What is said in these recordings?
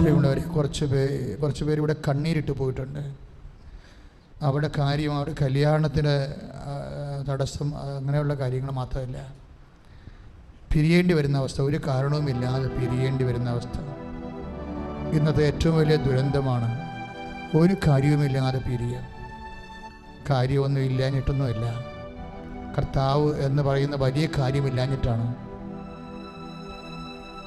പ്രിയമുള്ളവരെ കുറച്ച് പേര് കുറച്ച് പേര് ഇവിടെ കണ്ണീരിട്ട് പോയിട്ടുണ്ട്. അവിടെ കാര്യം അവരുടെ കല്യാണത്തിന് തടസ്സം അങ്ങനെയുള്ള കാര്യങ്ങൾ മാത്രമല്ല. പിരിയേണ്ടി വരുന്ന അവസ്ഥ ഒരു കാരണവുമില്ലാതെ പിരിയേണ്ടി വരുന്ന അവസ്ഥ. ഇന്നത്തെ ഏറ്റവും വലിയ ദുരന്തമാണ് ഒരു കാര്യവുമില്ലാതെ പിരിയ. കാര്യമൊന്നും ഇല്ലാഞ്ഞിട്ടൊന്നുമില്ല. കർത്താവ് എന്ന് പറയുന്ന വലിയ കാര്യമില്ലാഞ്ഞിട്ടാണ്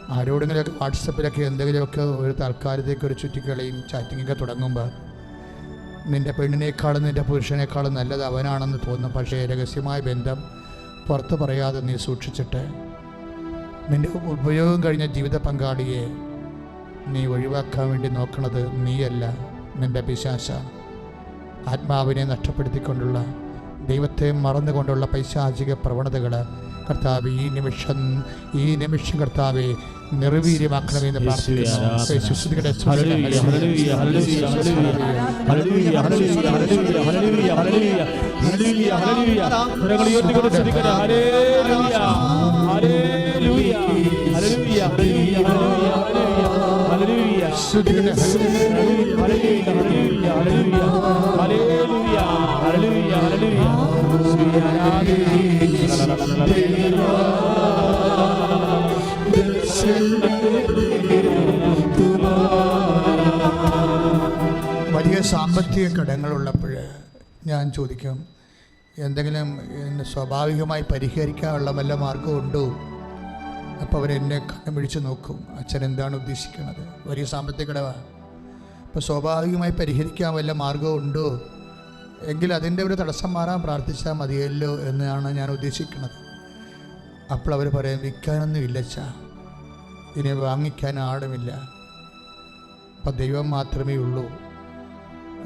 ആരോടെങ്കിലുമൊക്കെ വാട്സപ്പിലൊക്കെ എന്തെങ്കിലുമൊക്കെ ഒരു തൽക്കാലത്തേക്ക് ഒരു ചുറ്റിക്കളിയും ചാറ്റിങ്ങൊക്കെ തുടങ്ങുമ്പോൾ നിന്റെ പെണ്ണിനേക്കാളും നിന്റെ പുരുഷനേക്കാളും നല്ലത് അവനാണെന്ന് തോന്നും. പക്ഷേ രഹസ്യമായ ബന്ധം പുറത്ത് പറയാതെ നീ സൂക്ഷിച്ചിട്ട് നിന്റെ ഉപയോഗം കഴിഞ്ഞ ജീവിത പങ്കാളിയെ നീ ഒഴിവാക്കാൻ വേണ്ടി നോക്കണത് നീയല്ല നിന്റെ പിശാശ ആത്മാവിനെ നഷ്ടപ്പെടുത്തിക്കൊണ്ടുള്ള ദൈവത്തെ മറന്നുകൊണ്ടുള്ള പൈശാചിക പ്രവണതകൾ കർത്താവ് ഈ നിമിഷം ഈ നിമിഷം കർത്താവെ നിർവീര്യമാക്കണമെന്ന് പ്രാർത്ഥിക്കുന്നു. സാമ്പത്തിക കടങ്ങളുള്ളപ്പോൾ ഞാൻ ചോദിക്കും എന്തെങ്കിലും സ്വാഭാവികമായി പരിഹരിക്കാനുള്ള വല്ല മാർഗമുണ്ടോ അപ്പോൾ അവരെന്നെ കണ്ണം പിടിച്ച് നോക്കും അച്ഛൻ എന്താണ് ഉദ്ദേശിക്കുന്നത്? വലിയ സാമ്പത്തിക കടവാണ് അപ്പോൾ സ്വാഭാവികമായി പരിഹരിക്കാൻ വല്ല മാർഗമുണ്ടോ എങ്കിൽ അതിന്റെ ഒരു തടസ്സം മാറാൻ പ്രാർത്ഥിച്ചാൽ മതിയല്ലോ എന്നാണ് ഞാൻ ഉദ്ദേശിക്കുന്നത്. അപ്പോൾ അവർ പറയും വിൽക്കാനൊന്നും ഇല്ലച്ചാ ഇനി വാങ്ങിക്കാൻ ആളുമില്ല. അപ്പം ദൈവം മാത്രമേ ഉള്ളൂ.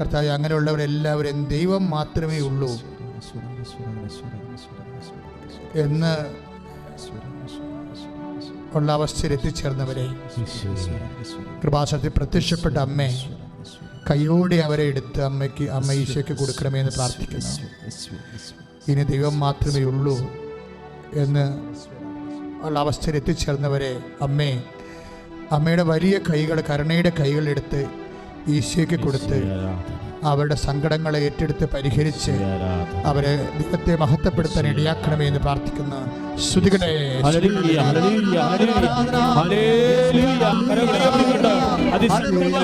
കർത്താവ് അങ്ങനെയുള്ളവരെല്ലാവരും ദൈവം മാത്രമേ ഉള്ളൂ. എന്ന് ഉള്ള അവസ്ഥയിൽ എത്തിച്ചേർന്നവരെ കൃപാസനത്തിൽ പ്രത്യക്ഷപ്പെട്ട അമ്മേ കയ്യോടെ അവരെ എടുത്ത് അമ്മയ്ക്ക് അമ്മ ഈശോയ്ക്ക് കൊടുക്കണമെന്ന് പ്രാർത്ഥിക്കുന്നു. ഇനി ദൈവം മാത്രമേ ഉള്ളൂ എന്ന് ഉള്ള അവസ്ഥയിൽ എത്തിച്ചേർന്നവരെ അമ്മേ അമ്മയുടെ വലിയ കൈകൾ കരുണയുടെ കൈകളെടുത്ത് ഈശോയ്ക്ക് കൊടുത്ത് അവരുടെ സങ്കടങ്ങളെ ഏറ്റെടുത്ത് പരിഹരിച്ച് അവരെ ദൈവത്തെ മഹത്വപ്പെടുത്താൻ ഇടയാക്കണമേ എന്ന് പ്രാർത്ഥിക്കുന്ന ശ്രുതികളെ അതിശക്തമായി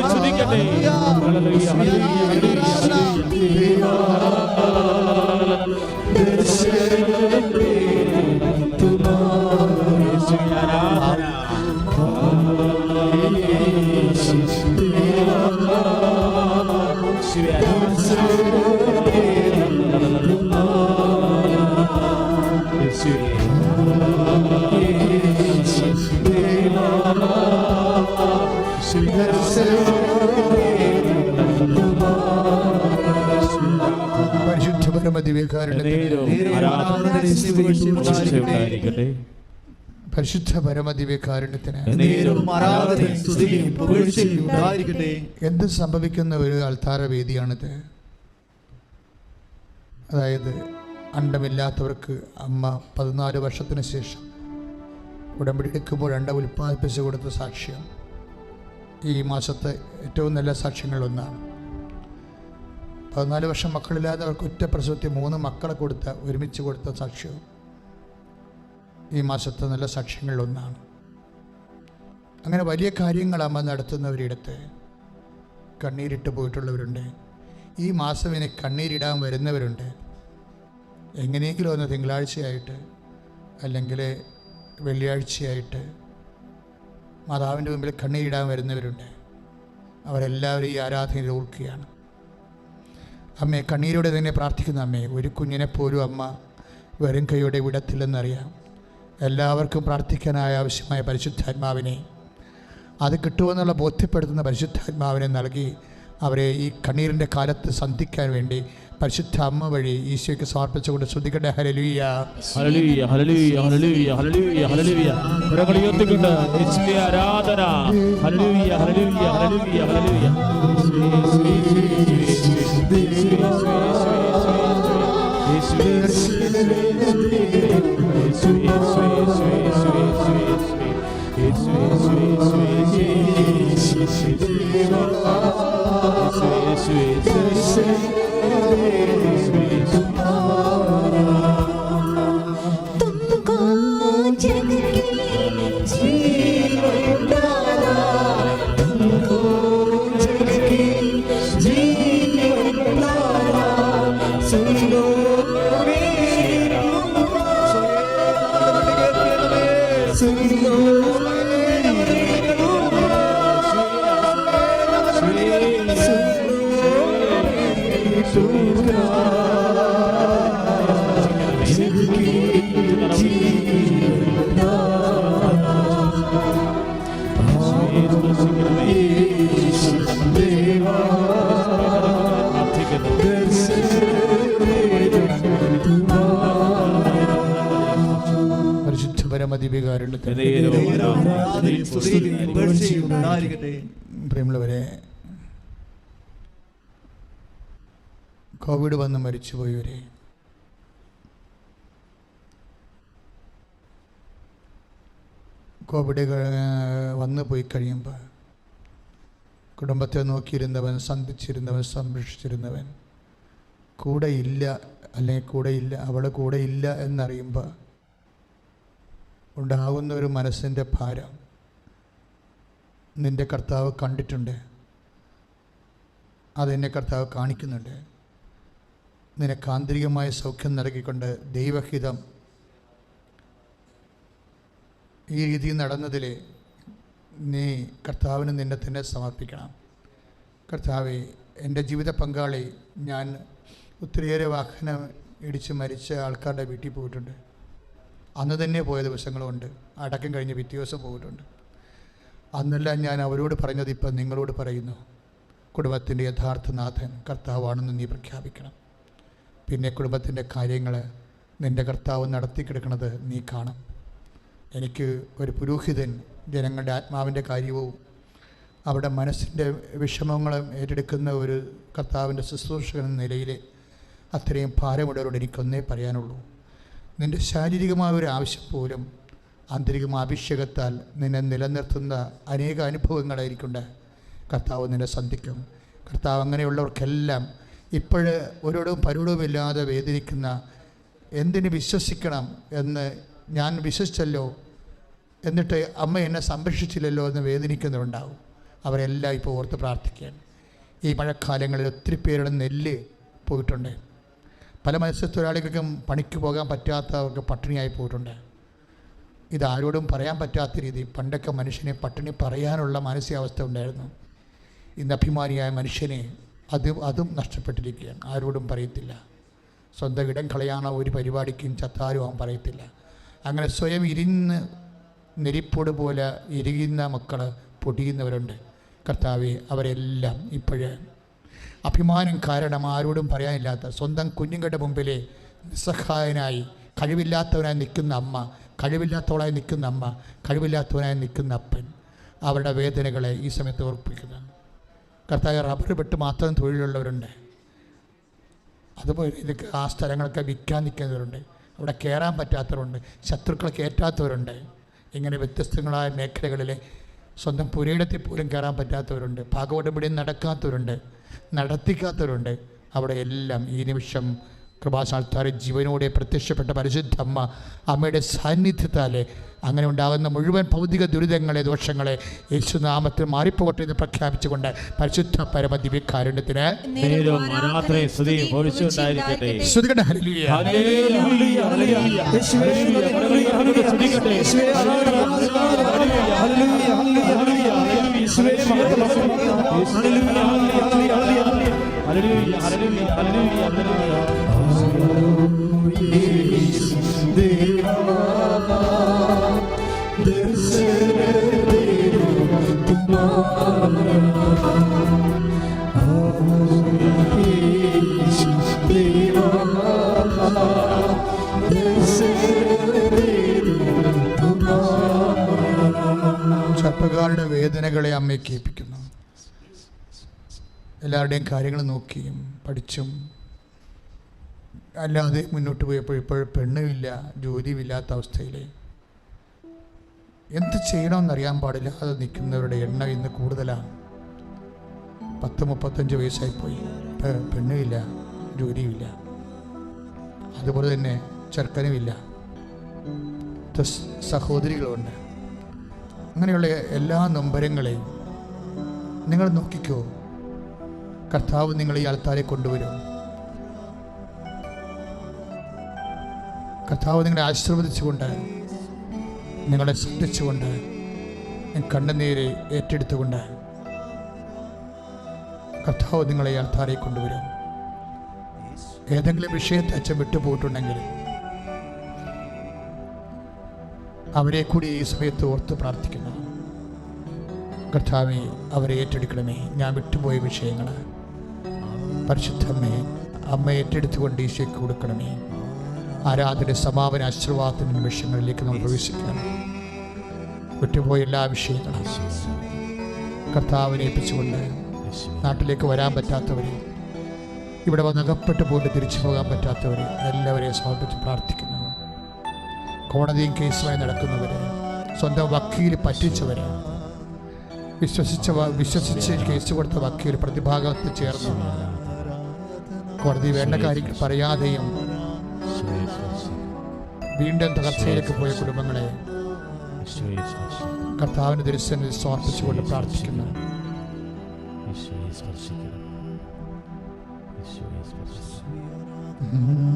പരിശുദ്ധ പരമദിവ്യകാരുണ്യത്തിന് എന്ത് സംഭവിക്കുന്ന ഒരു അൾത്താര വേദിയാണിത് അതായത് അണ്ടമില്ലാത്തവർക്ക് അമ്മ പതിനാല് വർഷത്തിന് ശേഷം ഉടമ്പടി എടുക്കുമ്പോൾ അണ്ട ഉൽപ്പാദിപ്പിച്ച് കൊടുത്ത സാക്ഷ്യം ഈ മാസത്തെ ഏറ്റവും നല്ല സാക്ഷ്യങ്ങളിലൊന്നാണ്. പതിനാല് വർഷം മക്കളില്ലാതെ അവർക്ക് ഒറ്റ പ്രസവത്തിൽ മൂന്ന് മക്കളെ കൊടുത്ത ഒരുമിച്ച് കൊടുത്ത സാക്ഷ്യവും ഈ മാസത്തെ നല്ല സാക്ഷ്യങ്ങളിലൊന്നാണ് അങ്ങനെ വലിയ കാര്യങ്ങൾ നടത്തുന്നവരിടത്ത് കണ്ണീരിട്ട് പോയിട്ടുള്ളവരുണ്ട്. ഈ മാസം ഇനി കണ്ണീരിടാൻ വരുന്നവരുണ്ട്. എങ്ങനെയെങ്കിലും ഒന്ന് തിങ്കളാഴ്ചയായിട്ട് അല്ലെങ്കിൽ വെള്ളിയാഴ്ചയായിട്ട് മാതാവിന്റെ മുമ്പിൽ കണ്ണീരിടാൻ വരുന്നവരുണ്ട്. അവരെല്ലാവരും ഈ ആരാധനയിൽ ഓർക്കുകയാണ് അമ്മയെ കണ്ണീരോടെ തന്നെ പ്രാർത്ഥിക്കുന്ന അമ്മേ. ഒരു കുഞ്ഞിനെ പോലും അമ്മ വെറും കൈയോടെ വിടത്തില്ലെന്നറിയാം. എല്ലാവർക്കും പ്രാർത്ഥിക്കാനായ ആവശ്യമായ പരിശുദ്ധാത്മാവിനെ അത് കിട്ടുമെന്നുള്ള ബോധ്യപ്പെടുത്തുന്ന പരിശുദ്ധാത്മാവിനെ നൽകി അവരെ ഈ കണ്ണീരിന്റെ കാലത്ത് സന്ധിക്കാൻ വേണ്ടി പരിശുദ്ധ അമ്മ വഴി ഈശോയ്ക്ക് സമർപ്പിച്ചുകൊണ്ട് ശ്രുതികട്ടെ ഹരലുയ്യ ഹല്ലേലൂയ, ഹല്ലേലൂയ, ഹല്ലേലൂയ, ഹല്ലേലൂയ, ഹല്ലേലൂയ. കരങ്ങൾ ഉയർത്തിക്കൊണ്ട് ആരാധന. Sí. പ്രിയമുള്ളവരെ കോവിഡ് വന്ന് മരിച്ചുപോയവരെ കോവിഡ് വന്നു പോയി കഴിയുമ്പോൾ കുടുംബത്തെ നോക്കിയിരുന്നവൻ സന്ധിച്ചിരുന്നവൻ സംരക്ഷിച്ചിരുന്നവൻ കൂടെ ഇല്ല അല്ലെങ്കിൽ കൂടെ ഇല്ല അവൾ കൂടെ ഇല്ല എന്നറിയുമ്പോൾ ഉണ്ടാകുന്ന ഒരു മനസ്സിന്റെ ഭാരം നിന്റെ കർത്താവ് കണ്ടിട്ടുണ്ട്. അതെന്നെ കർത്താവ് കാണിക്കുന്നുണ്ട്. നിനക്ക് ആന്തരികമായ സൗഖ്യം നൽകിക്കൊണ്ട് ദൈവഹിതം ഈ രീതിയിൽ നടന്നതിൽ നീ കർത്താവിന് നിന്നെ തന്നെ സമർപ്പിക്കണം. കർത്താവെ എന്റെ ജീവിത പങ്കാളി ഞാൻ ഒത്തിരിയേറെ വാഹനം ഇടിച്ച് മരിച്ച ആൾക്കാരുടെ വീട്ടിൽ പോയിട്ടുണ്ട്. അന്ന് തന്നെ പോയ ദിവസങ്ങളുമുണ്ട് അടക്കം കഴിഞ്ഞ് പിറ്റേ ദിവസം പോയിട്ടുണ്ട്. അന്നെല്ലാം ഞാൻ അവരോട് പറഞ്ഞത് ഇപ്പം നിങ്ങളോട് പറയുന്നു. കുടുംബത്തിന്റെ യഥാർത്ഥ നാഥൻ കർത്താവാണെന്ന് നീ പ്രഖ്യാപിക്കണം. പിന്നെ കുടുംബത്തിന്റെ കാര്യങ്ങൾ നിന്റെ കർത്താവ് നടത്തിക്കിടക്കുന്നത് നീ കാണും. എനിക്ക് ഒരു പുരോഹിതൻ ജനങ്ങളുടെ ആത്മാവിന്റെ കാര്യവും അവരുടെ മനസ്സിന്റെ വിഷമങ്ങളും ഏറ്റെടുക്കുന്ന ഒരു കർത്താവിന്റെ ശുശ്രൂഷകൻ എന്ന നിലയിൽ അത്രയും ഭാരമുള്ളവരോട് എനിക്കൊന്നേ പറയാനുള്ളൂ. നിന്റെ ശാരീരികമായ ഒരു ആവശ്യം പോലും ആന്തരികമായ അഭിഷേകത്താൽ നിന്നെ നിലനിർത്തുന്ന അനേക അനുഭവങ്ങളായിരിക്കുണ്ട് കർത്താവ് നിന്നെ സന്ധിക്കും. കർത്താവ് അങ്ങനെയുള്ളവർക്കെല്ലാം ഇപ്പോഴ് ഒരിടവും പരുടവുമില്ലാതെ വേദനിക്കുന്ന എന്തിന് വിശ്വസിക്കണം എന്ന് ഞാൻ വിശ്വസിച്ചല്ലോ എന്നിട്ട് അമ്മ എന്നെ സംരക്ഷിച്ചില്ലല്ലോ എന്ന് വേദനിക്കുന്നവരുണ്ടാവും. അവരെല്ലാം ഇപ്പോൾ ഓർത്ത് പ്രാർത്ഥിക്കുകയാണ്. ഈ മഴക്കാലങ്ങളിൽ ഒത്തിരി പേരുടെ നെല്ല് പോയിട്ടുണ്ട്. പല മത്സ്യത്തൊഴിലാളികൾക്കും പണിക്ക് പോകാൻ പറ്റാത്തവർക്ക് പട്ടിണിയായി പോയിട്ടുണ്ട്. ഇതാരോടും പറയാൻ പറ്റാത്ത രീതി പണ്ടൊക്കെ മനുഷ്യനെ പട്ടിണി പറയാനുള്ള മാനസികാവസ്ഥ ഉണ്ടായിരുന്നു. ഇന്ന് അഭിമാനിയായ മനുഷ്യനെ അത് അതും നഷ്ടപ്പെട്ടിരിക്കുകയാണ്. ആരോടും പറയത്തില്ല. സ്വന്തം ഇടം കളയാണോ ഒരു പരിപാടിക്കും ചത്താരും അവൻ പറയത്തില്ല. അങ്ങനെ സ്വയം ഇരുന്ന് നെരിപ്പോട് പോലെ ഇരിയുന്ന മക്കൾ പൊടിയുന്നവരുണ്ട്. കർത്താവെ അവരെല്ലാം ഇപ്പോഴേ അഭിമാനം കാരണം ആരോടും പറയാനില്ലാത്ത സ്വന്തം കുഞ്ഞുങ്ങളുടെ മുമ്പിലെ നിസ്സഹായനായി കഴിവില്ലാത്തവനായി നിൽക്കുന്ന അമ്മ കഴിവില്ലാത്തവളായി നിൽക്കുന്ന അമ്മ കഴിവില്ലാത്തവനായി നിൽക്കുന്ന അപ്പൻ അവരുടെ വേദനകളെ ഈ സമയത്ത് ഓർപ്പിക്കുന്നതാണ് കർത്താവ് റബ്ബർ പെട്ട് മാത്രം തൊഴിലുള്ളവരുണ്ട്. അതുപോലെ ഇതൊക്കെ ആ സ്ഥലങ്ങളൊക്കെ വിൽക്കാൻ നിൽക്കുന്നവരുണ്ട്. അവിടെ കയറാൻ പറ്റാത്തവരുണ്ട്. ശത്രുക്കളെ കയറ്റാത്തവരുണ്ട് ഇങ്ങനെ വ്യത്യസ്തങ്ങളായ മേഖലകളിൽ സ്വന്തം പുരയിടത്തിൽ പോലും കയറാൻ പറ്റാത്തവരുണ്ട്. പാകോടമ്പടിയും നടക്കാത്തവരുണ്ട്. നടത്തിക്കാത്തവരുണ്ട്. അവിടെ എല്ലാം ഈ നിമിഷം കൃപാസാൽത്താരെ ജീവനോടെ പ്രത്യക്ഷപ്പെട്ട പരിശുദ്ധ അമ്മ അമ്മയുടെ സാന്നിധ്യത്താൽ അങ്ങനെ ഉണ്ടാകുന്ന മുഴുവൻ ഭൗതിക ദുരിതങ്ങളെ ദോഷങ്ങളെ യേശുനാമത്തിൽ മാറിപ്പോകട്ടെ എന്ന് പ്രഖ്യാപിച്ചുകൊണ്ട് പരിശുദ്ധ പരമദിവ്യകാരുണ്യത്തിന് ഹല്ലേലൂയ, ഹല്ലേലൂയ, ഹല്ലേലൂയ, ഹല്ലേലൂയ. ചെറുപ്പക്കാരുടെ വേദനകളെ അമ്മയെ കേൾപ്പിക്കുന്നു. എല്ലാവരുടെയും കാര്യങ്ങൾ നോക്കിയും പഠിച്ചും അല്ലാതെ മുന്നോട്ട് പോയപ്പോൾ ഇപ്പോൾ പെണ്ണുമില്ല ജോലിയുമില്ലാത്ത അവസ്ഥയിൽ എന്ത് ചെയ്യണമെന്നറിയാൻ പാടില്ല അത് നിൽക്കുന്നവരുടെ എണ്ണം ഇന്ന് കൂടുതലാണ്. പത്ത് മുപ്പത്തഞ്ച് വയസ്സായിപ്പോയി. പെണ്ണുമില്ല ജോലിയുമില്ല അതുപോലെ തന്നെ ചെറുക്കനുമില്ല. സഹോദരികളുണ്ട്. അങ്ങനെയുള്ള എല്ലാ നൊമ്പരങ്ങളെയും നിങ്ങൾ നോക്കിക്കോ. കർത്താവ് നിങ്ങൾ ഈ ആൾക്കാരെ കൊണ്ടുവരും. കർത്താവ് നിങ്ങളെ ആശീർവദിച്ചുകൊണ്ട് നിങ്ങളെ ശ്രദ്ധിച്ചുകൊണ്ട് കണ്ണുനീര് ഏറ്റെടുത്തുകൊണ്ട് കർത്താവ് നിങ്ങളെ ആൾക്കാരെ കൊണ്ടുവരും. ഏതെങ്കിലും വിഷയത്തെ അച്ഛൻ വിട്ടുപോയിട്ടുണ്ടെങ്കിൽ അവരെ കൂടി ഈ സമയത്ത് ഓർത്ത് പ്രാർത്ഥിക്കുന്നു. കർത്താവെ അവരെ ഏറ്റെടുക്കണമേ. ഞാൻ വിട്ടുപോയ വിഷയങ്ങൾ പരിശുദ്ധമ്മേ അമ്മ ഏറ്റെടുത്തുകൊണ്ട് ഈശോയ്ക്ക് കൊടുക്കണമേ. ആരാധന സമാപന ആശീർവാദത്തിന്റെ നിമിഷങ്ങളിലേക്ക് നമ്മൾ പ്രവേശിക്കണം. വിട്ടുപോയ എല്ലാ വിഷയങ്ങളും കർത്താവിനെ ഏൽപ്പിച്ചുകൊണ്ട് നാട്ടിലേക്ക് വരാൻ പറ്റാത്തവരെ ഇവിടെ വന്ന് അകപ്പെട്ട് പോയിട്ട് തിരിച്ചു പോകാൻ പറ്റാത്തവരെ എല്ലാവരെയും സമർപ്പിച്ച് പ്രാർത്ഥിക്കുന്നു. കോടതിയും കേസുമായി നടക്കുന്നവരെ സ്വന്തം വക്കീൽ പറ്റിച്ചവരെ വിശ്വസിച്ച വിശ്വസിച്ച് കേസ് കൊടുത്ത വക്കീൽ പ്രതിഭാഗത്ത് ചേർന്നു കോടതി വേണ്ട കാര്യങ്ങൾ പറയാതെയും വീണ്ടും തകർച്ചയിലേക്ക് പോയ കുടുംബങ്ങളെ കർത്താവിന് ദൃശ്യനിൽ സമർപ്പിച്ചുകൊണ്ട് പ്രാർത്ഥിക്കുന്നു. സമാപന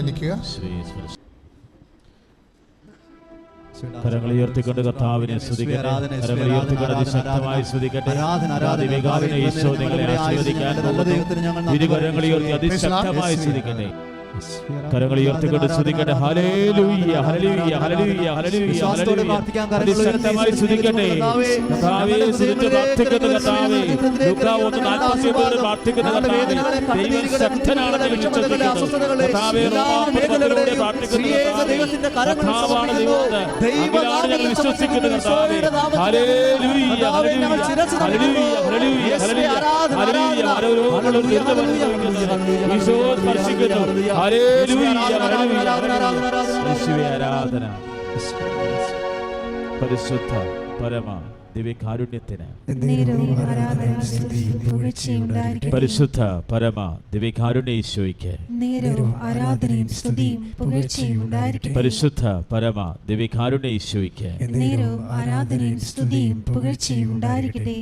നിൽക്കുക കരങ്ങൾ ഉയർത്തിക്കൊണ്ട് കർത്താവിനെ സ്തുതിക്കട്ടെ. കരങ്ങൾ ഉയർത്തിക്കൊണ്ട് അതിശക്തമായി സ്തുതിക്കട്ടെ. വികാവിനെ ഈശോ നിങ്ങളെ ആശീർവദിക്കാൻ പോകുന്നു. ഇരുകരങ്ങൾ ഉയർത്തി അതിശക്തമായി സ്തുതിക്കട്ടെ. കരങ്ങൾ ഉയർത്തിക്കൊണ്ട് ശ്രദ്ധിക്കട്ടെ ഹല്ലേലൂയ ഹല്ലേലൂയ ഹല്ലേലൂയ ഹല്ലേലൂയ വിശ്വാസത്തോടെ ശ്രദ്ധിക്കട്ടെ കർത്താവേ സ്തുതിച്ച് പ്രാർത്ഥിക്കുന്ന കർത്താവേ ലൂക്ക ഒന്ന് നാൽപ്പത്തിയൊമ്പതിൽ പ്രാർത്ഥിക്കുന്ന കർത്താവേ ദൈവം ശക്തനാണെന്ന് വിശ്വസിക്കുന്നു കർത്താവേ റോമാപുരത്തിലൂടെ പ്രാർത്ഥിക്കുന്ന കർത്താവേ. കർത്താവാണ് ദൈവം അങ്ങിലാണ് ഞങ്ങൾ വിശ്വസിക്കുന്ന കർത്താവേ ഹല്ലേലൂയ ഹല്ലേലൂയ ഹല്ലേലൂയ ആരോഗ്യമുള്ള ദുരിതം അനുഭവിക്കുന്നത് ഈശോ സ്പർശിക്കുന്നു. ആരാധന പരിശുദ്ധ പരമ ദിവ്യകാരുണ്യത്തിന് നേരവും ആരാധനയും സ്തുതിയും പരിശുദ്ധ പരമ ദിവ്യകാരുണ്യ ഈശോയ്ക്ക് നേരവും ആരാധനയും സ്തുതിയും പരിശുദ്ധ പരമ ദിവ്യകാരുണ്യ ഈശോയ്ക്ക് നേരവും ആരാധനയും സ്തുതിയും പുകഴ്ചയും ഉണ്ടായിരിക്കട്ടെ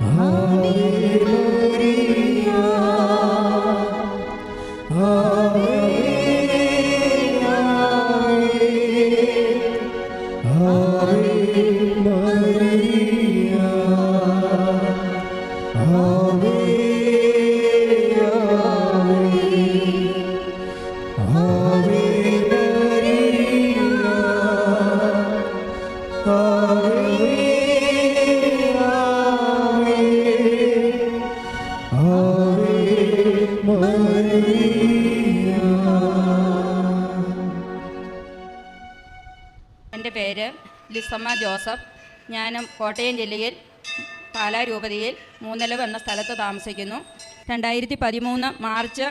എന്റെ ലിസമ്മ ജോസഫ് ഞാൻ കോട്ടയം ജില്ലയിൽ പാലാ രൂപതയിൽ മൂന്നലവ് എന്ന സ്ഥലത്ത് താമസിക്കുന്നു. രണ്ടായിരത്തി പതിമൂന്ന് മാർച്ച്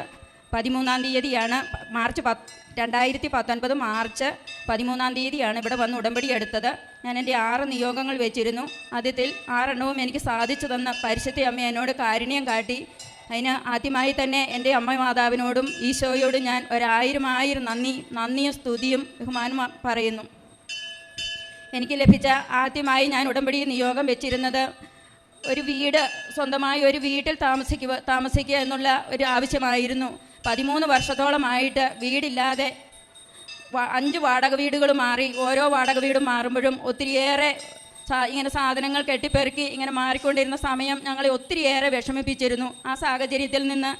പതിമൂന്നാം തീയതിയാണ് മാർച്ച് പത്ത് രണ്ടായിരത്തി പത്തൊൻപത് മാർച്ച് പതിമൂന്നാം തീയതിയാണ് ഇവിടെ വന്ന് ഉടമ്പടി എടുത്തത്. ഞാൻ എന്റെ ആറ് നിയോഗങ്ങൾ വെച്ചിരുന്നു. ആദ്യത്തിൽ ആറെണ്ണവും എനിക്ക് സാധിച്ചു തന്ന പരിശുദ്ധ അമ്മ എന്നോട് കാരുണ്യം കാട്ടി. അതിന് ആദ്യമായി തന്നെ എന്റെ അമ്മ മാതാവിനോടും ഈശോയോടും ഞാൻ ഒരായിരം ആയിരം നന്ദി നന്ദിയും സ്തുതിയും ബഹുമാനം പറയുന്നു. എനിക്ക് ലഭിച്ച ആദ്യമായി ഞാൻ ഉടമ്പടി നിയോഗം വെച്ചിരുന്നത് ഒരു വീട് സ്വന്തമായി ഒരു വീട്ടിൽ താമസിക്കുക താമസിക്കുക എന്നുള്ള ഒരു ആവശ്യമായിരുന്നു. പതിമൂന്ന് വർഷത്തോളമായിട്ട് വീടില്ലാതെ അഞ്ച് വാടക വീടുകൾ മാറി ഓരോ വാടക വീടും മാറുമ്പോഴും ഒത്തിരിയേറെ ഇങ്ങനെ സാധനങ്ങൾ കെട്ടിപ്പെറുക്കി ഇങ്ങനെ മാറിക്കൊണ്ടിരുന്ന സമയം ഞങ്ങളെ ഒത്തിരിയേറെ വിഷമിപ്പിച്ചിരുന്നു. ആ സാഹചര്യത്തിൽ നിന്ന്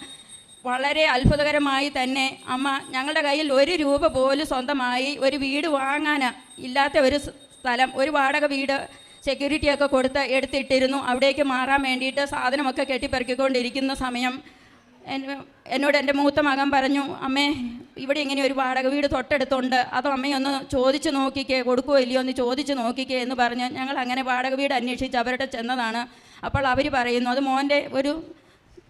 വളരെ അത്ഭുതകരമായി തന്നെ അമ്മ ഞങ്ങളുടെ കയ്യിൽ ഒരു രൂപ പോലും സ്വന്തമായി ഒരു വീട് വാങ്ങാൻ ഇല്ലാത്ത ഒരു സ്ഥലം ഒരു വാടക വീട് സെക്യൂരിറ്റിയൊക്കെ കൊടുത്ത് എടുത്തിട്ടിരുന്നു. അവിടേക്ക് മാറാൻ വേണ്ടിയിട്ട് സാധനമൊക്കെ കെട്ടിപ്പറിക്കൊണ്ടിരിക്കുന്ന സമയം എന്നോട് എന്റെ മൂത്ത മകൻ പറഞ്ഞു അമ്മേ ഇവിടെ ഇങ്ങനെ ഒരു വാടക വീട് തൊട്ടടുത്തുണ്ട്. അത് അമ്മയൊന്ന് ചോദിച്ച് നോക്കിക്കേ കൊടുക്കുമോ ഇല്ലയോ ഒന്ന് ചോദിച്ച് നോക്കിക്കേ എന്ന് പറഞ്ഞ് ഞങ്ങൾ അങ്ങനെ വാടക വീട് അന്വേഷിച്ച് അവരുടെ ചെന്നതാണ്. അപ്പോൾ അവർ പറയുന്നു അത് മോന്റെ ഒരു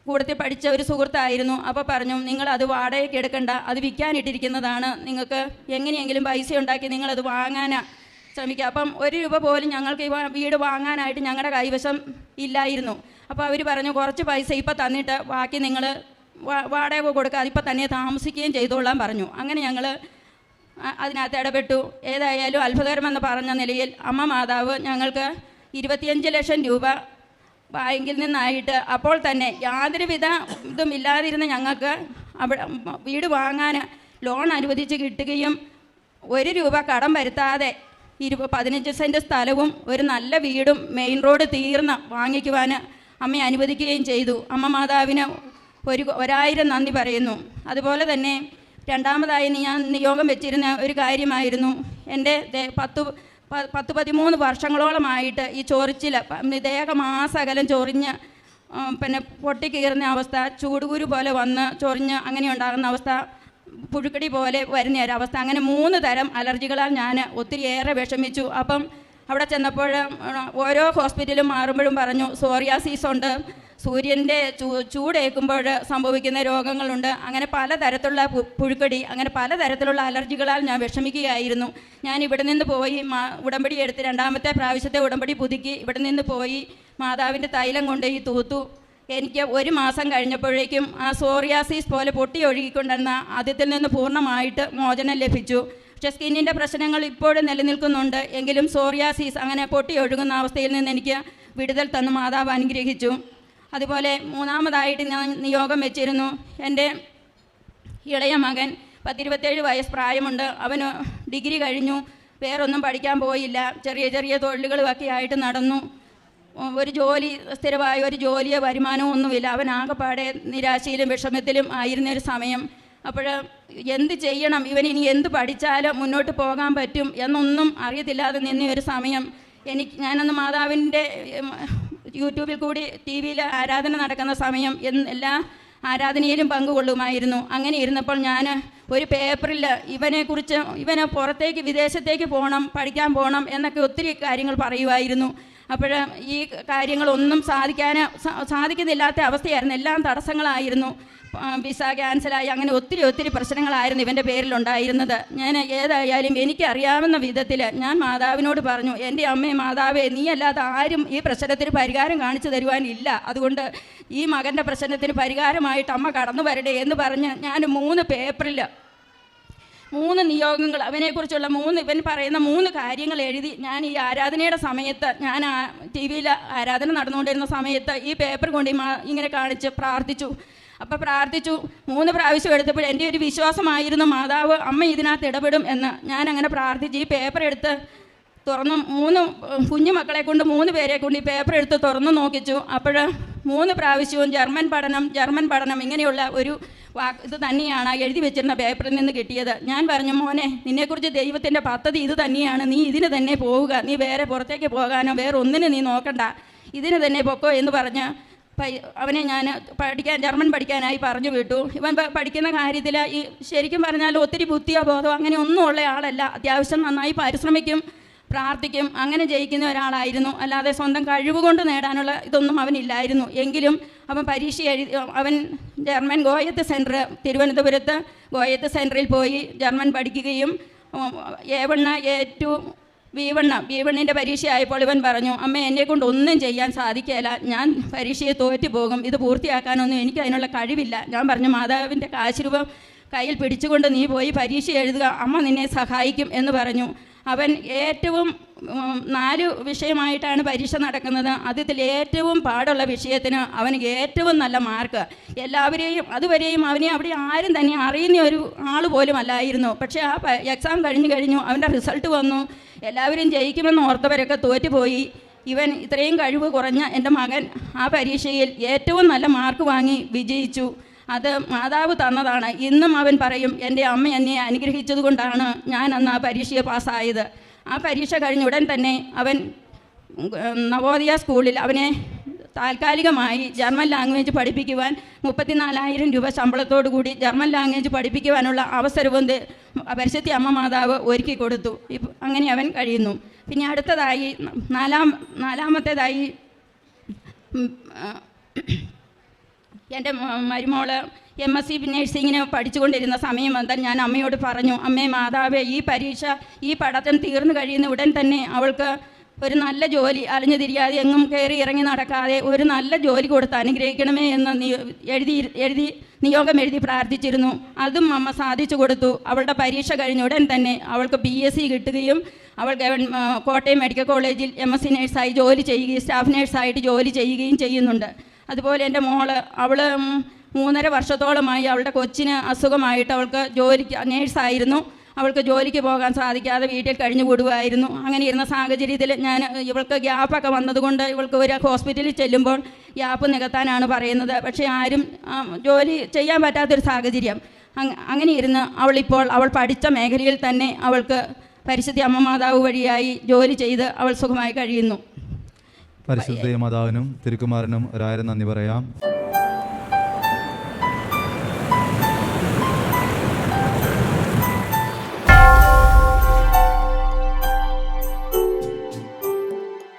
കൂടത്തിൽ പഠിച്ച ഒരു സുഹൃത്തായിരുന്നു. അപ്പോൾ പറഞ്ഞു നിങ്ങൾ അത് വാടകയ്ക്ക് എടുക്കണ്ട. അത് വിൽക്കാനിട്ടിരിക്കുന്നതാണ്. നിങ്ങൾക്ക് എങ്ങനെയെങ്കിലും പൈസ ഉണ്ടാക്കി നിങ്ങളത് വാങ്ങാനാ ശ്രമിക്കുക. അപ്പം ഒരു രൂപ പോലും ഞങ്ങൾക്ക് ഈ വീട് വാങ്ങാനായിട്ട് ഞങ്ങളുടെ കൈവശം ഇല്ലായിരുന്നു. അപ്പോൾ അവർ പറഞ്ഞു കുറച്ച് പൈസ ഇപ്പം തന്നിട്ട് ബാക്കി നിങ്ങൾ വാടക കൊടുക്കാതെ ഇപ്പം തന്നെ താമസിക്കുകയും ചെയ്തോളാൻ പറഞ്ഞു. അങ്ങനെ ഞങ്ങൾ അതിനകത്ത് ഇടപെട്ടു. ഏതായാലും അത്ഭുതകരമെന്ന് പറഞ്ഞ നിലയിൽ അമ്മ മാതാവ് ഞങ്ങൾക്ക് ഇരുപത്തിയഞ്ച് ലക്ഷം രൂപ ബാങ്കിൽ നിന്നായിട്ട് അപ്പോൾ തന്നെ യാതൊരുവിധ ഇതും ഇല്ലാതിരുന്ന ഞങ്ങൾക്ക് അവിടെ വീട് വാങ്ങാൻ ലോൺ അനുവദിച്ച് കിട്ടുകയും ഒരു രൂപ കടം വരുത്താതെ ഇരുപ പതിനഞ്ച് സെന്റ് സ്ഥലവും ഒരു നല്ല വീടും മെയിൻ റോഡ് തീർന്ന് വാങ്ങിക്കുവാൻ അമ്മ അനുവദിക്കുകയും ചെയ്തു. അമ്മ മാതാവിന് ഒരു ഒരായിരം നന്ദി പറയുന്നു. അതുപോലെ തന്നെ രണ്ടാമതായി ഞാൻ നിയോഗം വെച്ചിരുന്ന ഒരു കാര്യമായിരുന്നു. എന്റെ പത്ത് പത്ത് പതിമൂന്ന് വർഷങ്ങളോളമായിട്ട് ഈ ചൊറിച്ചിൽ ദേഹമാസകലം ചൊറിഞ്ഞ് പിന്നെ പൊട്ടിക്കീറുന്ന അവസ്ഥ ചൂടുകുരു പോലെ വന്ന് ചൊറിഞ്ഞ് അങ്ങനെ ഉണ്ടാകുന്ന അവസ്ഥ പുഴുക്കടി പോലെ വരുന്ന ഒരവസ്ഥ. അങ്ങനെ മൂന്ന് തരം അലർജികളാൽ ഞാൻ ഒത്തിരിയേറെ വിഷമിച്ചു. അപ്പം അവിടെ ചെന്നപ്പോൾ ഓരോ ഹോസ്പിറ്റലും മാറുമ്പോഴും പറഞ്ഞു സോറിയാസീസ് ഉണ്ട്. സൂര്യന്റെ ചൂ ചൂടേൽക്കുമ്പോൾ സംഭവിക്കുന്ന രോഗങ്ങളുണ്ട്. അങ്ങനെ പലതരത്തിലുള്ള പുഴുക്കടി അങ്ങനെ പലതരത്തിലുള്ള അലർജികളാൽ ഞാൻ വിഷമിക്കുകയായിരുന്നു. ഞാൻ ഇവിടെ നിന്ന് പോയി മാ ഉടമ്പടി എടുത്ത് രണ്ടാമത്തെ പ്രാവശ്യത്തെ ഉടമ്പടി പുതുക്കി. ഇവിടെ നിന്ന് പോയി മാതാവിന്റെ തൈലം കൊണ്ട് ഈ തൂത്തു. എനിക്ക് ഒരു മാസം കഴിഞ്ഞപ്പോഴേക്കും ആ സോറിയാസിസ് പോലെ പൊട്ടി ഒഴുകിക്കൊണ്ടിരുന്ന ആദ്യത്തിൽ നിന്ന് പൂർണമായിട്ട് മോചനം ലഭിച്ചു. പക്ഷേ സ്കിന്നിന്റെ പ്രശ്നങ്ങൾ ഇപ്പോഴും നിലനിൽക്കുന്നുണ്ട്. എങ്കിലും സോറിയാസിസ് അങ്ങനെ പൊട്ടി ഒഴുകുന്ന അവസ്ഥയിൽ നിന്ന് എനിക്ക് വിടുതൽ തന്നു മാതാവ് അനുഗ്രഹിച്ചു. അതുപോലെ മൂന്നാമതായിട്ട് ഞാൻ നിയോഗം വെച്ചിരുന്നു. എന്റെ ഇളയ മകൻ പത്തിരുപത്തേഴ് വയസ്സ് പ്രായമുണ്ട്. അവന് ഡിഗ്രി കഴിഞ്ഞു. വേറൊന്നും പഠിക്കാൻ പോയില്ല. ചെറിയ ചെറിയ തൊഴിലുകളുമൊക്കെ ആയിട്ട് നടന്നു. ഒരു ജോലി സ്ഥിരമായ ഒരു ജോലിയോ വരുമാനമോ ഒന്നുമില്ല. അവൻ ആകെപ്പാടെ നിരാശയിലും വിഷമത്തിലും ആയിരുന്ന ഒരു സമയം. അപ്പോൾ എന്ത് ചെയ്യണം? ഇവൻ ഇനി എന്ത് പഠിച്ചാലും മുന്നോട്ട് പോകാൻ പറ്റും എന്നൊന്നും അറിയത്തില്ലാതെ നിന്ന ഒരു സമയം. എനിക്ക് ഞാനന്ന് മാതാവിന്റെ യൂട്യൂബിൽ കൂടി ടി വിയിൽ ആരാധന നടക്കുന്ന സമയം എല്ലാ ആരാധനയിലും പങ്കുകൊള്ളുമായിരുന്നു. അങ്ങനെ ഇരുന്നപ്പോൾ ഞാൻ ഒരു പേപ്പറിൽ ഇവനെക്കുറിച്ച് ഇവനെ പുറത്തേക്ക് വിദേശത്തേക്ക് പോകണം പഠിക്കാൻ പോകണം എന്നൊക്കെ ഒത്തിരി കാര്യങ്ങൾ പറയുമായിരുന്നു. അപ്പോൾ ഈ കാര്യങ്ങളൊന്നും സാധിക്കാൻ സാധിക്കുന്നില്ലാത്ത അവസ്ഥയായിരുന്നു. എല്ലാം തടസ്സങ്ങളായിരുന്നു. വിസ ക്യാൻസലായി അങ്ങനെ ഒത്തിരി ഒത്തിരി പ്രശ്നങ്ങളായിരുന്നു ഇവന്റെ പേരിലുണ്ടായിരുന്നത്. ഞാൻ ഏതായാലും എനിക്കറിയാവുന്ന വിധത്തിൽ ഞാൻ മാതാവിനോട് പറഞ്ഞു എന്റെ അമ്മേ മാതാവേ നീ അല്ലാതെ ആരും ഈ പ്രശ്നത്തിന് പരിഹാരം കാണിച്ചു തരുവാനില്ല അതുകൊണ്ട് ഈ മകന്റെ പ്രശ്നത്തിന് പരിഹാരമായിട്ട് അമ്മ കടന്നു വരട്ടെ എന്ന് പറഞ്ഞ് ഞാൻ മൂന്ന് പേപ്പറിൽ മൂന്ന് നിയോഗങ്ങൾ അവനെക്കുറിച്ചുള്ള മൂന്ന് ഇവൻ പറയുന്ന മൂന്ന് കാര്യങ്ങൾ എഴുതി ഞാൻ ഈ ആരാധനയുടെ സമയത്ത് ഞാൻ ടി വിയിൽ ആരാധന നടന്നുകൊണ്ടിരുന്ന സമയത്ത് ഈ പേപ്പർ കൊണ്ട് ഇങ്ങനെ കാണിച്ച് പ്രാർത്ഥിച്ചു. അപ്പോൾ പ്രാർത്ഥിച്ചു. മൂന്ന് പ്രാവശ്യം എടുത്തപ്പോൾ എന്റെ ഒരു വിശ്വാസമായിരുന്നു മാതാവ് അമ്മ ഇതിനകത്ത് ഇടപെടും എന്ന്. ഞാൻ അങ്ങനെ പ്രാർത്ഥിച്ച് ഈ പേപ്പർ എടുത്ത് തുറന്നു മൂന്ന് കുഞ്ഞു മക്കളെ കൊണ്ട് മൂന്ന് പേരെ കൊണ്ട് ഈ പേപ്പർ എടുത്ത് തുറന്നു നോക്കിച്ചു. അപ്പോൾ മൂന്ന് പ്രാവശ്യവും ജർമ്മൻ പഠനം ജർമ്മൻ പഠനം ഇങ്ങനെയുള്ള ഒരു വാക്ക് ഇത് തന്നെയാണ് എഴുതി വെച്ചിരുന്ന പേപ്പറിൽ നിന്ന് കിട്ടിയത്. ഞാൻ പറഞ്ഞു മോനെ നിന്നെക്കുറിച്ച് ദൈവത്തിന്റെ പദ്ധതി ഇത് തന്നെയാണ്. നീ ഇതിന് തന്നെ പോവുക. നീ വേറെ പുറത്തേക്ക് പോകാനോ വേറെ ഒന്നിനും നീ നോക്കണ്ട. ഇതിന് തന്നെ പൊക്കോ എന്ന് പറഞ്ഞ് അവനെ ഞാൻ പഠിക്കാൻ ജർമ്മൻ പഠിക്കാനായി പറഞ്ഞു വിട്ടു. ഇവൻ പഠിക്കുന്ന കാര്യത്തിൽ ഈ ശരിക്കും പറഞ്ഞാൽ ഒത്തിരി ബുദ്ധിയോ ബോധമോ അങ്ങനെ ഒന്നും ഉള്ള ആളല്ല. അത്യാവശ്യം നന്നായി പരിശ്രമിക്കും. പ്രാർത്ഥിക്കും അങ്ങനെ ജയിക്കുന്ന ഒരാളായിരുന്നു. അല്ലാതെ സ്വന്തം കഴിവ് കൊണ്ട് നേടാനുള്ള ഇതൊന്നും അവനില്ലായിരുന്നു. എങ്കിലും അവൻ പരീക്ഷ എഴുതി അവൻ ജർമ്മൻ ഗോയത്ത് സെന്റർ തിരുവനന്തപുരത്ത് ഗോയത്ത് സെന്ററിൽ പോയി ജർമ്മൻ പഠിക്കുകയും A one A two B one B വണ്ണിന്റെ പരീക്ഷയായപ്പോൾ ഇവൻ പറഞ്ഞു അമ്മ എന്നെ കൊണ്ട് ഒന്നും ചെയ്യാൻ സാധിക്കില്ല ഞാൻ പരീക്ഷയെ തോറ്റു പോകും. ഇത് പൂർത്തിയാക്കാനൊന്നും എനിക്ക് അതിനുള്ള കഴിവില്ല. ഞാൻ പറഞ്ഞു മാതാവിന്റെ കാശുരൂപം കയ്യിൽ പിടിച്ചുകൊണ്ട് നീ പോയി പരീക്ഷ എഴുതുക. അമ്മ നിന്നെ സഹായിക്കും എന്ന് പറഞ്ഞു. അവൻ ഏറ്റവും നാല് വിഷയമായിട്ടാണ് പരീക്ഷ നടക്കുന്നത്. അതിൽ ഏറ്റവും പാടുള്ള വിഷയത്തിന് അവന് ഏറ്റവും നല്ല മാർക്ക് എല്ലാവരെയും അതുവരെയും അവനെ അവിടെ ആരും തന്നെ അറിയുന്ന ഒരു ആൾ പോലും അല്ലായിരുന്നു. പക്ഷേ ആ എക്സാം കഴിഞ്ഞു കഴിഞ്ഞു അവന്റെ റിസൾട്ട് വന്നു. എല്ലാവരും ജയിക്കുമെന്ന് ഓർത്തവരൊക്കെ തോറ്റുപോയി. ഇവൻ ഇത്രയും കഴിവ് കുറഞ്ഞ എന്റെ മകൻ ആ പരീക്ഷയിൽ ഏറ്റവും നല്ല മാർക്ക് വാങ്ങി വിജയിച്ചു. അത് മാതാവ് തന്നതാണ്. ഇന്നും അവൻ പറയും എന്റെ അമ്മ എന്നെ അനുഗ്രഹിച്ചത് കൊണ്ടാണ് ഞാൻ അന്ന് ആ പരീക്ഷയെ പാസ്സായത്. ആ പരീക്ഷ കഴിഞ്ഞ ഉടൻ തന്നെ അവൻ നവോദയ സ്കൂളിൽ അവനെ താൽക്കാലികമായി ജർമ്മൻ ലാംഗ്വേജ് പഠിപ്പിക്കുവാൻ മുപ്പത്തിനാലായിരം രൂപ ശമ്പളത്തോടു കൂടി ജർമ്മൻ ലാംഗ്വേജ് പഠിപ്പിക്കുവാനുള്ള അവസരവും പരിശുദ്ധി അമ്മ മാതാവ് ഒരുക്കി കൊടുത്തു. അങ്ങനെ അവൻ കഴിയുന്നു. പിന്നെ അടുത്തതായി നാലാം നാലാമത്തേതായി എന്റെ മരുമോൾ എം എസ് സി നഴ്സിങ്ങിന് പഠിച്ചുകൊണ്ടിരുന്ന സമയം വന്നാൽ ഞാൻ അമ്മയോട് പറഞ്ഞു അമ്മേ മാതാവേ ഈ പരീക്ഷ ഈ പഠനം തീർന്നു കഴിയുന്ന ഉടൻ തന്നെ അവൾക്ക് ഒരു നല്ല ജോലി അലഞ്ഞു തിരിയാതെ എങ്ങും കയറി ഇറങ്ങി നടക്കാതെ ഒരു നല്ല ജോലി കൊടുത്ത് അനുഗ്രഹിക്കണമേ എന്ന് എഴുതി എഴുതി നിയോഗം എഴുതി പ്രാർത്ഥിച്ചിരുന്നു. അതും അമ്മ സാധിച്ചു കൊടുത്തു. അവളുടെ പരീക്ഷ കഴിഞ്ഞ ഉടൻ തന്നെ അവൾക്ക് ബി എസ് സി കിട്ടുകയും അവൾ കോട്ടയം മെഡിക്കൽ കോളേജിൽ എം എസ് സി നേഴ്സായി ജോലി ചെയ്യുകയും സ്റ്റാഫ് നേഴ്സായിട്ട് ജോലി ചെയ്യുകയും ചെയ്യുന്നുണ്ട്. അതുപോലെ എന്റെ മോൾ അവൾ മൂന്നര വർഷത്തോളമായി അവളുടെ കൊച്ചിന് അസുഖമായിട്ട് അവൾക്ക് ജോലിക്ക് നേഴ്സായിരുന്നു. അവൾക്ക് ജോലിക്ക് പോകാൻ സാധിക്കാതെ വീട്ടിൽ കഴിഞ്ഞു കൂടുമായിരുന്നു അങ്ങനെ ഇരുന്ന സാഹചര്യത്തിൽ ഞാൻ ഇവൾക്ക് ഗ്യാപ്പൊക്കെ വന്നതുകൊണ്ട് ഇവൾക്ക് ഒരു ഹോസ്പിറ്റലിൽ ചെല്ലുമ്പോൾ ഗ്യാപ്പ് നികത്താനാണ് പറയുന്നത്. പക്ഷേ ആരും ജോലി ചെയ്യാൻ പറ്റാത്തൊരു സാഹചര്യം. അങ് അങ്ങനെ ഇരുന്ന് അവളിപ്പോൾ അവൾ പഠിച്ച മേഖലയിൽ തന്നെ അവൾക്ക് പരിശുദ്ധി അമ്മമാതാവ് വഴിയായി ജോലി ചെയ്ത് അവൾ സുഖമായി കഴിയുന്നു. പരിശുദ്ധ മാതാവിനും തിരുക്കുമാരനും ഒരായിരം നന്ദി പറയാം.